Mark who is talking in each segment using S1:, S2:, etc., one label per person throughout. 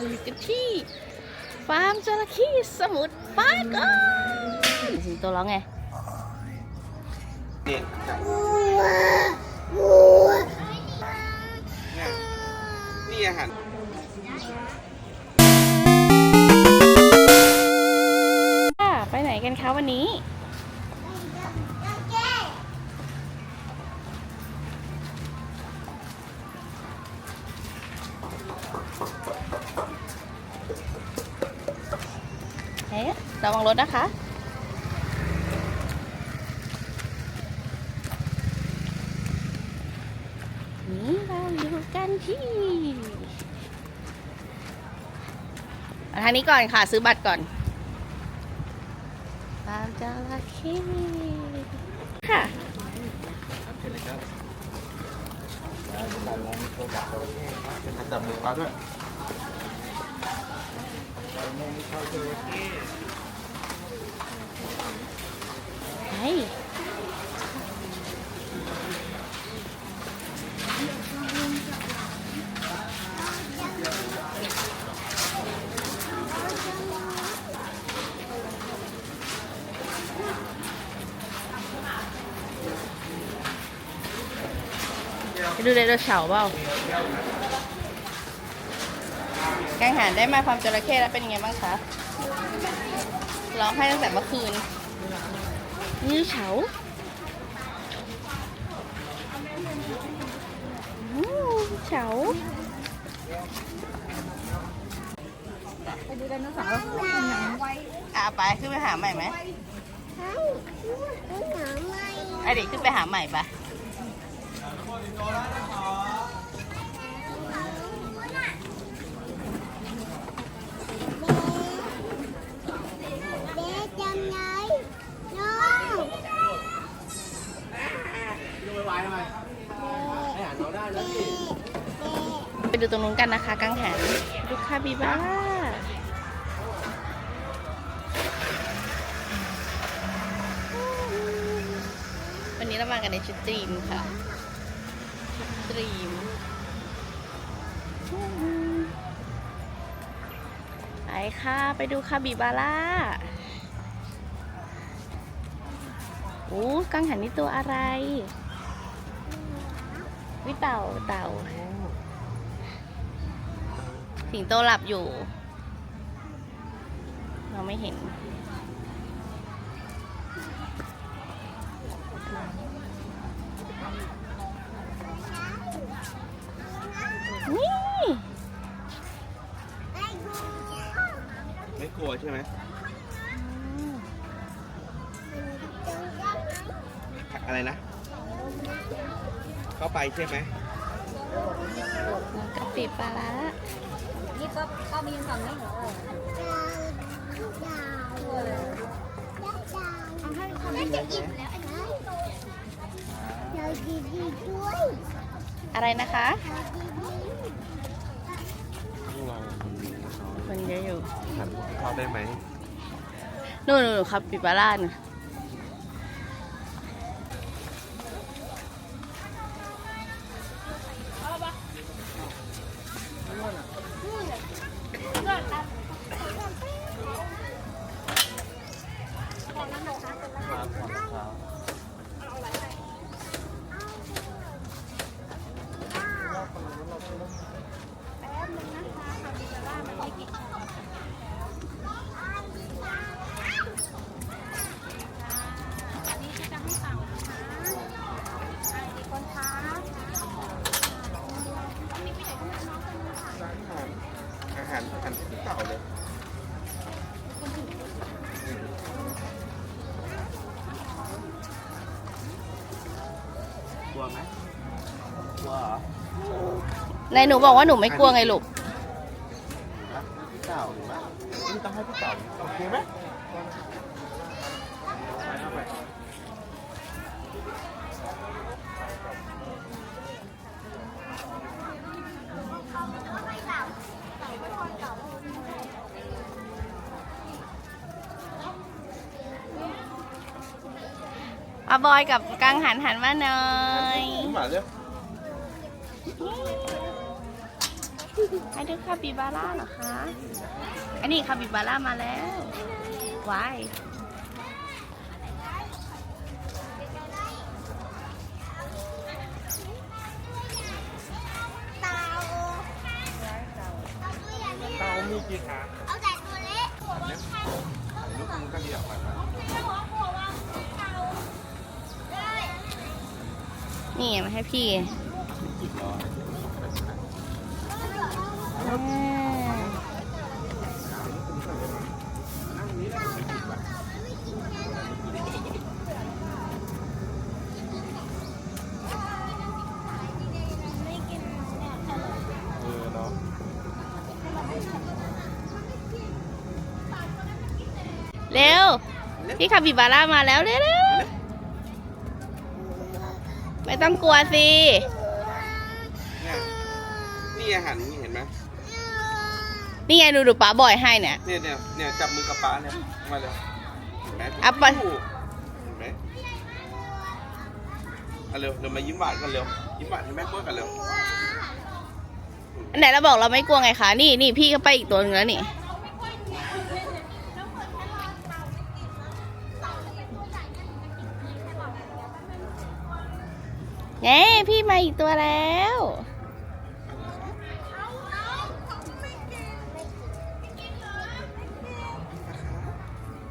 S1: เราอยู่กันที่ฟาร์มจระเข้สมุทรปราการสิงโตร้องไง
S2: เนี่ยนี่อาหาร
S1: ค่ะไปไหนกันคะวันนี้ เอ๊ะ ระวังรถนะคะ นี่เราอยู่กันที่ทางนี้ก่อนค่ะ ซื้อบัตรก่อนฟาร์มจระเข้ค่ะ
S2: เห็นเลยครับการลองโชว์บัตรจระเข้เป็นจับมือปลาด้วย
S1: เฮ้ย ไปดูไดโนเสาร์เปล่ากังหันได้มาฟามจระเข้แล้วเป็นยังไงบ้างคะร้องไห้ตั้งแต่เมื่อคืน นี่เฉาอู้เฉา
S3: ไปดูไดโนเสาร์เป็นหนังไว้
S1: อะไปขึ้นไปหาใหม่ไหมไอเด็กขึ้นไปหาใหม่ปะไป ดูตรงนู้นกันนะคะกังหันดูคาบิบาร่าวันนี้เรามากันในชุดจีนค่ะชุดตรีมไปค่ะ ไปดูคาบิบาร่าโอ้กังหันนี่ตัวอะไรวิเต่าเต่า สิงโตหลับอยู่ เราไม่เห็น นี่
S2: ไม่กลัวใช่ไหมอะไรนะ เข้าไปใช่ไหม
S1: กะปิปลาร้า
S3: นี่ก็ก็มีฝั่งนี้เหรอทำให้ทำให้จะอิ่มแล้ว
S1: อะไรนะคะ
S2: ต้องลอง
S1: คนเยอะอยู่
S2: หันเข้าได้ไหม
S1: นู่นๆครับปิปลาร่าน่ะ ในหนูบอกว่าหนูไม่กลัวไงลูก
S2: พี่เต่าหรือว่านี่ต้องให้พี่เต่าโอเคไหม
S1: อาบอยกับกังหันหันมาหน่อย
S2: หมาเร็ว
S1: ให้ดูคาปิบาร่าเหรอคะ อันนี้คาปิบาร่ามาแล้วว้าย
S3: เต่า
S2: เต่ามีกี่ขา
S3: เอาแต่ตัวเล็ก
S2: ลูกมึงก็เดียวไป
S1: นี่ไงมาให้พี่
S2: เออเร็
S1: ว พี่คาปิบาร่ามาแล้วเร็วไม่ต้องกลัวสิ
S2: นี่อาหาร นี่เห็นไหม
S1: นี่ไงดูดูป้าบ่อยให้เนี่ย
S2: เนี่ยเนี่ยเนี่ยจับมือกับป้าเนี่ยมาเลยเห็นไหม
S1: อะไป
S2: เห็นไหมเอาเร็วเร็วมายิ้มหวานกันเร็วยิ้มหวานให้แม่กล้วยกันเร็ว
S1: ไหนเราบอกเราไม่กลัวไงคะ นี่นี่พี่ก็ไปอีกตัวหนึงแล้วนี่ เย้พี่มาอีกตัวแล้ว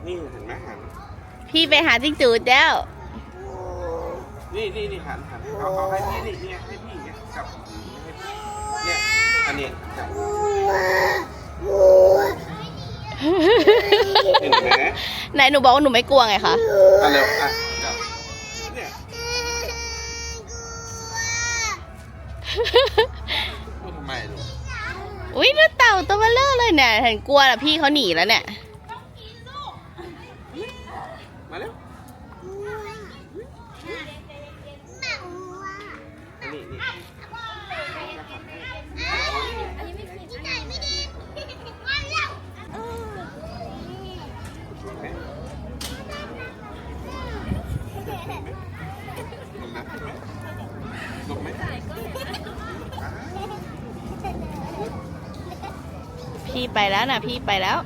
S2: นี่เห็นไหมหัน
S1: พี่ไปหาจิ้งจูดแล้ว
S2: นี่นี่นี่หันหันเอาเอาให้พี่นี่เนี่ยให้พี่เนี่ยกับให้พี่เนี่ยอันนี้จับเห็นไหม
S1: ไหนหนูบอกว่าหนูไม่กลัวไงคะ
S2: อะเร็วอะจับเนี่ยพูดทำไมลูก
S1: อุ้ยแล้วเต่าตัวเบลเลอร์เลยเนี่ยเห็นกลัวแล้วพี่เขาหนีแล้วเนี่ย
S2: มาเร็วอันนี้นี่
S3: ที่ไหนไม่ดีมาแล้ว
S2: เห็นไหมลงนะเห็นไหมลงไหม
S1: พี่ ไปแล้วนะพี่ไปแล้ว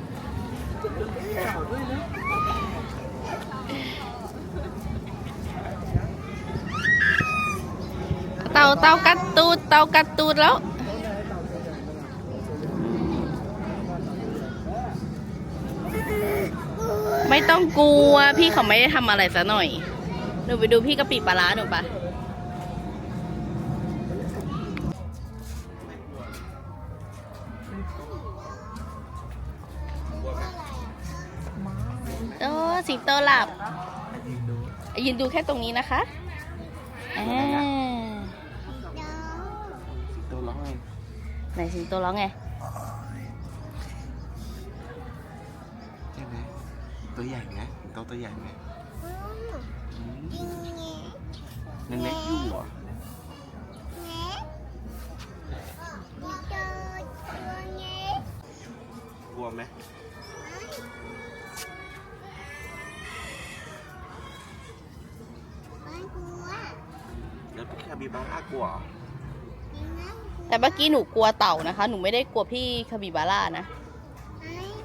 S1: เต่าเต่ากัดตูดเต่ากัดตูดแล้วไม่ต้องกลัวพี่เขาไม่ได้ทำอะไรซะหน่อยหนูไปดูพี่กะปิปลาร้าหนูปะ สิงโตหลับยืนดูแค่ตรงนี้นะคะอ่า
S2: ตัวร้องไง
S1: ไหนสิงโตร้องไง
S2: ใช่ไหมตัวใหญ่ไหมตัวตัวใหญ่ไหมยังเล็กอยู่เหรอกลัวไหม แล้วพี่คาบิบาร่ากลัวเหรอ
S1: แต่เมื่อกี้หนูกลัวเต่านะคะ หนูไม่ได้กลัวพี่คาบิบาร่านะ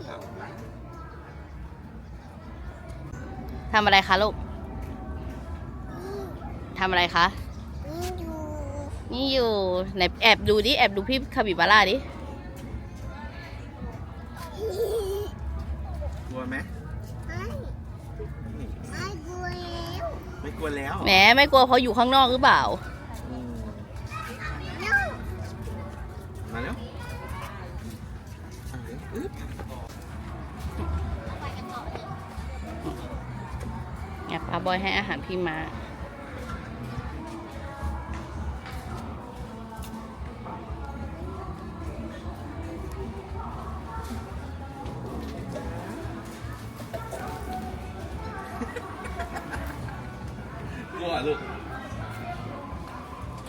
S2: เอานะ
S1: ทำอะไรคะลูกทำอะไรคะ นี่อยู่ไหนแอบดูดิ แอบดูพี่คาบิบาร่าดิ
S2: กลัวไหม ไม่กลัวแล้ว
S1: แหมไม่กลัวเพราะอยู่ข้างนอกหรือเปล่า
S2: อืมมาแล้วอะเดี๋ยวอึ๊บ
S1: เนี่ยป้าบอยให้อาหารพี่มา่
S2: อลูก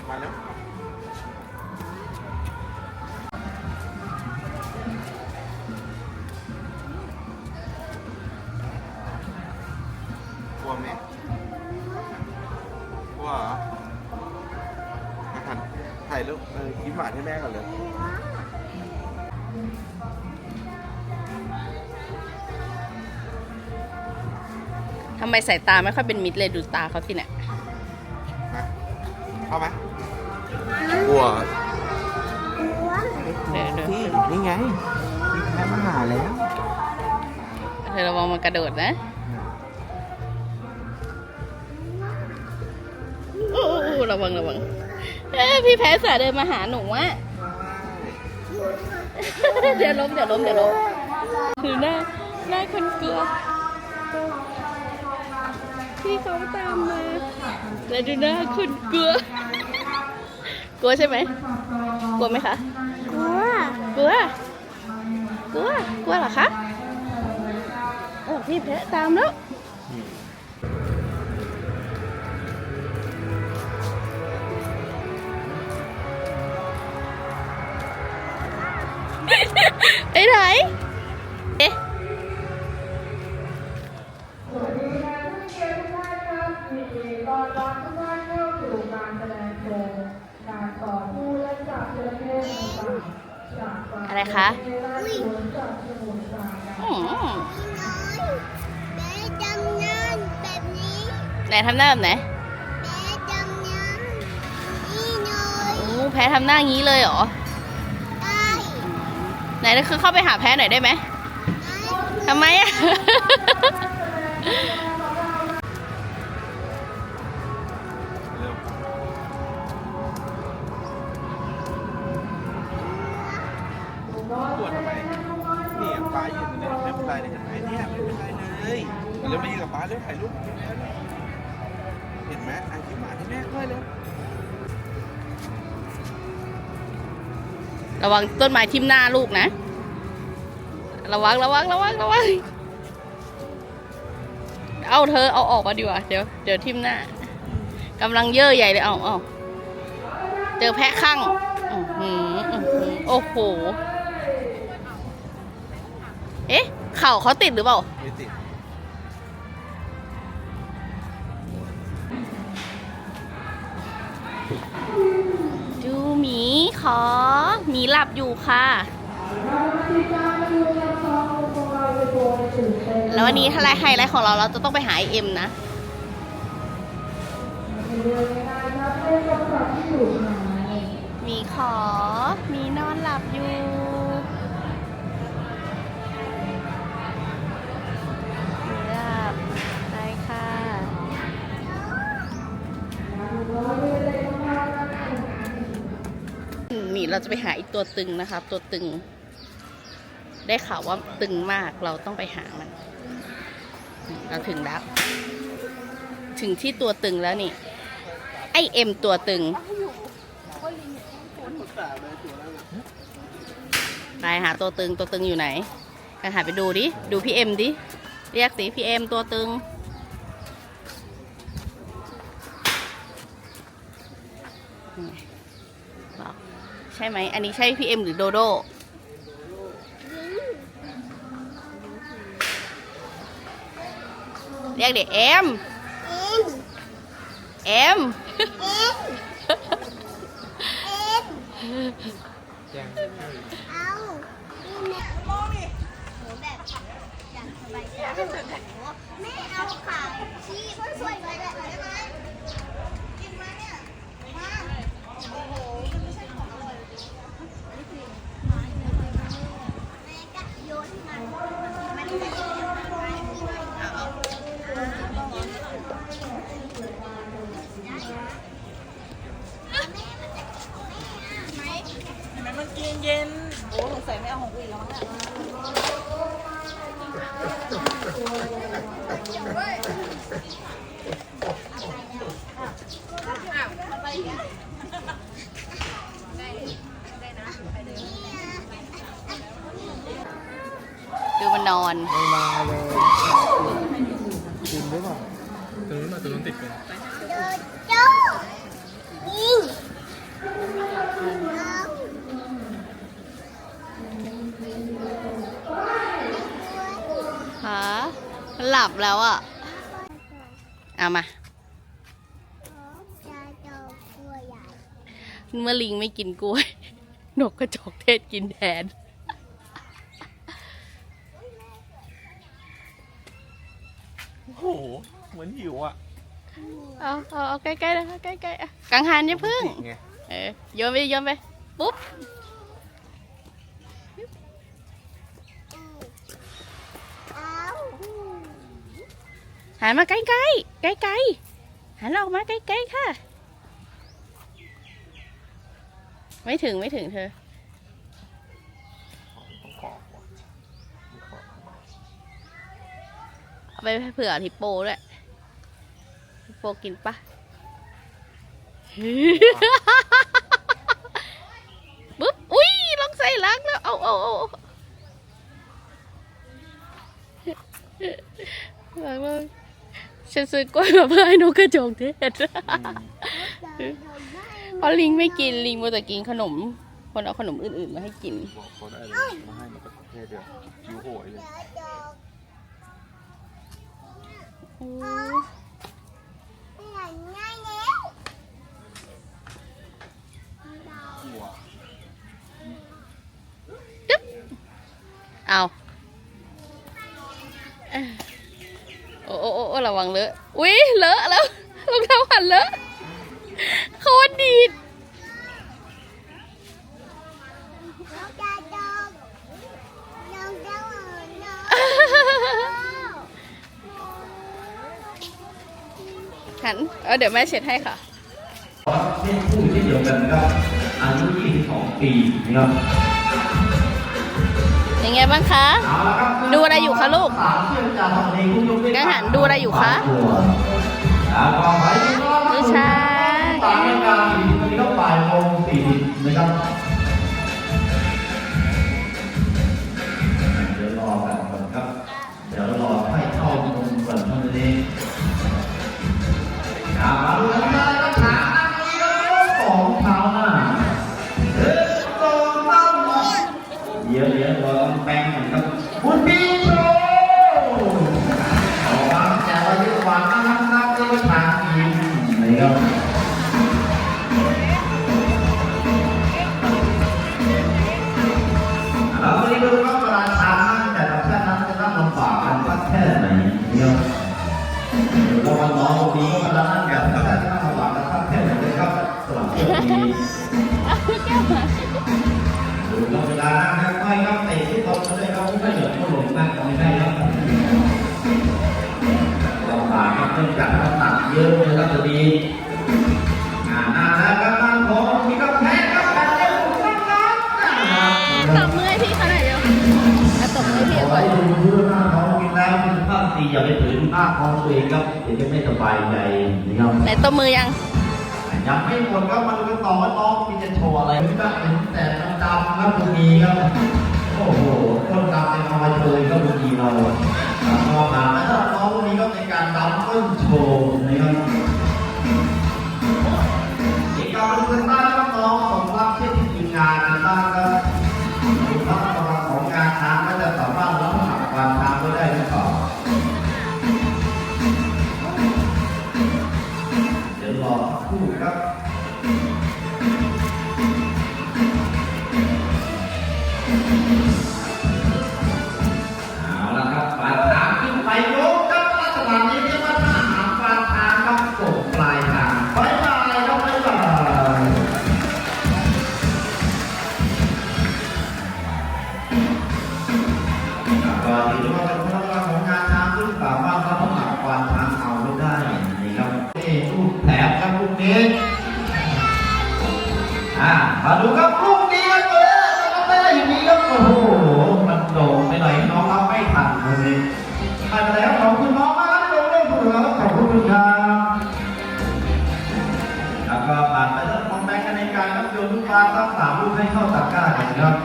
S2: มาแล้วกลัวไหมกลัวเหรอมาถ่ายถ่ายรูกเออยิ้หวานให้แม่ก่อนเลย
S1: ทำไมสายตาไม่ค่อยเป็นมิตรเลยดูตาเขาสิเนี่ย อระวังมันกระโดดนะโอ้โอ้ระวังระวังเอ้ยพี่แพ้สาเดินมาหาหนูอะเดี๋ยวล้มเดี๋ยวล้มเดี๋ยวล้มคือหน้าหน้าคนกลัวพี่เขาตามมาแล้วดูหน้าคนกลัว กลัวใช่ไหมกลัวไหมคะ
S3: กลัว
S1: กลัว กลัว กลัวเหรอคะ เออพี่แทำหน้าแบบไหน
S3: แม่จำนานนี่หน่อย
S1: โอ้แพ้ทำหน้างี้เลยเหรอ
S3: ได้
S1: ไหนคือเข้าไปหาแพ้หน่อยได้ไหมทำไมอะ
S2: เร็วปวดทำไมนี่ป้าอยู่ตรงนี้ไม่เป็นไรเลยเห็นไหมเนี่ยไม่เป็นไรเลยเร็วมายืนกับป้าเร็วถ่ายรูป เห็นไหมไอ้ที่หมาที่แม่ด้วยเร็ว
S1: ระวังต้นไม้ทิ่มหน้าลูกนะ ระวังระวังระวังระวัง เอาเธอเอาออกมาดีกว่า เดี๋ยวเดี๋ยวทิ่มหน้ากำลังเย่อใหญ่เลย เอาเอาเจอแพะข้างอื้อหืออื้อหือโอ้โห เอ๊ะ เข่าเขาติดหรือเปล่า
S2: ไม่ติด
S1: ดู อหมีหลับอยู่ค่ะ แล้ววันนี้ถ้าไฮไลท์ของเราเราจะต้องไปหาไอเอ็มนะ มีขอ มีนอ เราจะไปหาอีกตัวตึงนะครับตัวตึง ได้ข่าวว่าตึงมากเราต้องไปหามัน เราถึงแล้ว ถึงที่ตัวตึงแล้วนี่ ไอเอ็มตัวตึง ไปหาตัวตึงตัวตึงอยู่ไหนไปหาไปดูดิ ดูพี่เอ็มดิ เรียกสิพี่เอ็มตัวตึง บอกใช่ไหม อันนี้ใช่พี่เอ็มหรือโดโด เรียกเด็กเอ็ม
S3: เอ็ม
S1: เอ็ม
S3: เอ็มเอ็มเอานี่แม่มองดิหนูแบบอยากสบายใจแม่เอาขาชี้ก็สวยๆเลยได้ไหมกินไหมเนี่ยมาโอ้โหมันไม่ใช่ของอร่อยแม่ก็โยนให้มันมันจะโยนให้มัน
S4: มันกิน เย็นโอ้สงสัยไม่เอาของกูอีกแล้วมั้งเนี่ย
S1: ดูมันนอน
S5: ไม่มาเลยจริงหรือเปล่าตรงนู้นมาตรงนู้นติดกัน
S3: โจ้ยิงเอา
S1: ฮะมันห ลับแล้วอะ เอามา เมื่อลิงไม่กินกล้วย นกกระจอกเทศกินแทนโโห
S2: เหมือนหิวอะ
S1: เอาเอาเอาใกล้ๆนะคะใกล้ๆอะกังหันอย่าพึ่ง
S2: ไง
S1: เออโยนไปโยนไป ปุ๊บ หันมาใกล้ๆใกล้ๆหันออกมาใกล้ๆค่ะ ไม่ถึงไม่ถึงเธอเอาไปเผื่อทิปโปด้วยทิปโปกินปะปุ๊บ อุ้ยลองใส่ลักแล้ว เอาเอาเอาลักเลย ฉันซื้อกล้วยมาเพื่อให้นกกระจอกเทศเพราะลิงไม่กินลิงมัวแต่กินขนม คนเอาขนมอื่นๆมาให้กิน
S2: บอกเขาได้เลยมาให้มาประเทศเดียวหิวโหยเลย
S3: ง่ายแล้ว
S2: หัว
S1: เอาเอ้ย โอ้โอ้โอ้ระวังเลอะ อุ้ยเลอะแล้วรองเท้าหันเลอะโคตรดีด
S3: หัน
S1: เออเดี๋ยวแม่เช็ดให้ค่ะ
S6: เพศผู้เช่นเดียวกันครับอายุ22ปีนะครับ
S1: ยังไงบ้างคะ ดูอะไรอยู่คะลูก
S6: กัง
S1: หันดูอะไรอยู่คะ
S6: ตัวแล้วก็ไปที่รอบ
S1: ไม่ใช่
S6: ตามรายการสี่สิบนาทีก็บ่ายโมง นื่องจากน้ำหนักเยอะนะครับจะมีอ่าหน้าแล้วครับนั่งของมีกระแพงครับแต่เจ้าของนั่งร้านนะครับ
S1: ตบมือให้พี่เขาหน่อยเร็วอะตบมือให้พี่
S6: ขอ
S1: ก่อน
S6: ให้ดูเรื่องหน้าท้องกินแล้วคุณภาพดีอย่าไปถือหน้าท้องตัวเองครับเดี๋ยวจะไม่สบายใจนะครับ
S1: ไหนตบมือยัง
S6: ยังไม่หมดครับมาดูกันต่อว่าน้องมีจะโชว์อะไรไม่ต้องเป็นแต่ดำๆครับคุณมีครับ โอ้โหต้นดำเป็นเอยเตยก็คุณมีเรามองหาแล้วน้องคนนี้ก็ในการดำต้นโชว์นะครับอีกการมาดูกันบ้าน สามลูกให้เข้าตะกร้ากันครับ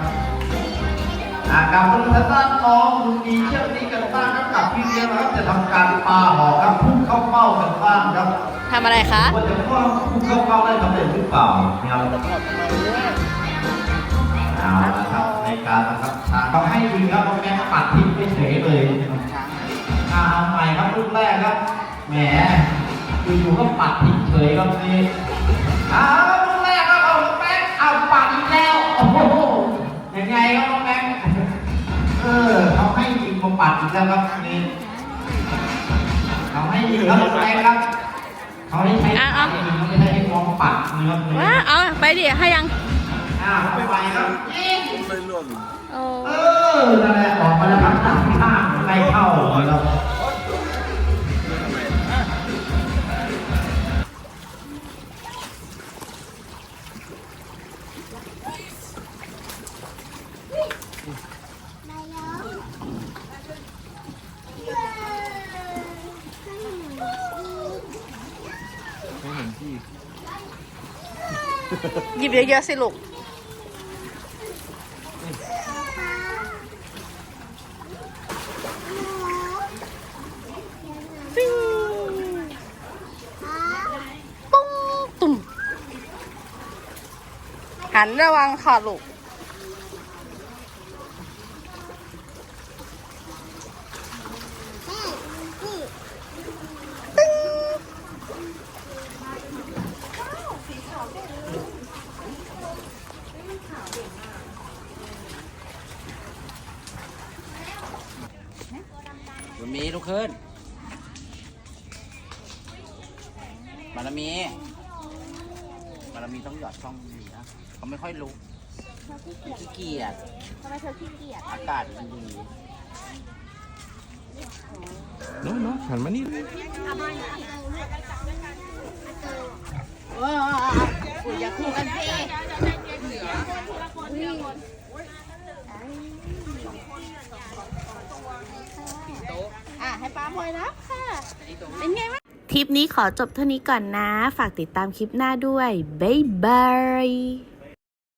S6: อากลับมาดูทางด้านน้องคุณมีเชือกนี้กันบ้างครับกับพี่เลี้ยงนะครับจะทำการปาหอกครับพุ่งเข้าเป้ากันบ้างครับ
S1: ทำอะไรคะ
S6: ว่าจะว่าพุ่งเข้าเป้าได้สำเร็จหรือเปล่านะครับเอาละครับในการนะครับทางเขาให้ยิงครับน้องแม่ปัดทิ้งไปเฉยเลยอ่าเอาใหม่ครับลูกแรกครับแหมอยู่ๆก็ปัดทิ้งเฉยครับนี่อ้าว ปัดอีกแล้วครับนี่ให้ยิงครับน้องแม็กครับเขาให้ใช้ขายิงเขาไม่ใช่ให้มองปัดนะครับ
S1: ว้าเอาไปดิให้ยัง
S6: อ้าวไปไปครับ
S2: เลยล่วง
S1: โอ้
S6: เออนั่นแหละออกมาแล้วครับจากข้างไม่เข้านะครับ
S1: หยิบเยอะๆสิลูกปิ้งปุ้งตุ่มหันระวังค่ะลูก
S7: มันมีลุกขึ้นบารมีบารมีต้องหยอดช่องดีนะเขาไม่ค่อยลุกขี้เกียจ
S3: ทำไมเธอขี้เกียจ
S7: อากาศมันดี
S2: น้องน้องหันมานี่
S1: อย่าคู่กันสิอะ ให้ป้าพลอยรับค่ะ เป็นไงวะทริปนี้ขอจบเท่านี้ก่อนนะ ฝากติดตามคลิปหน้าด้วย บ๊ายบาย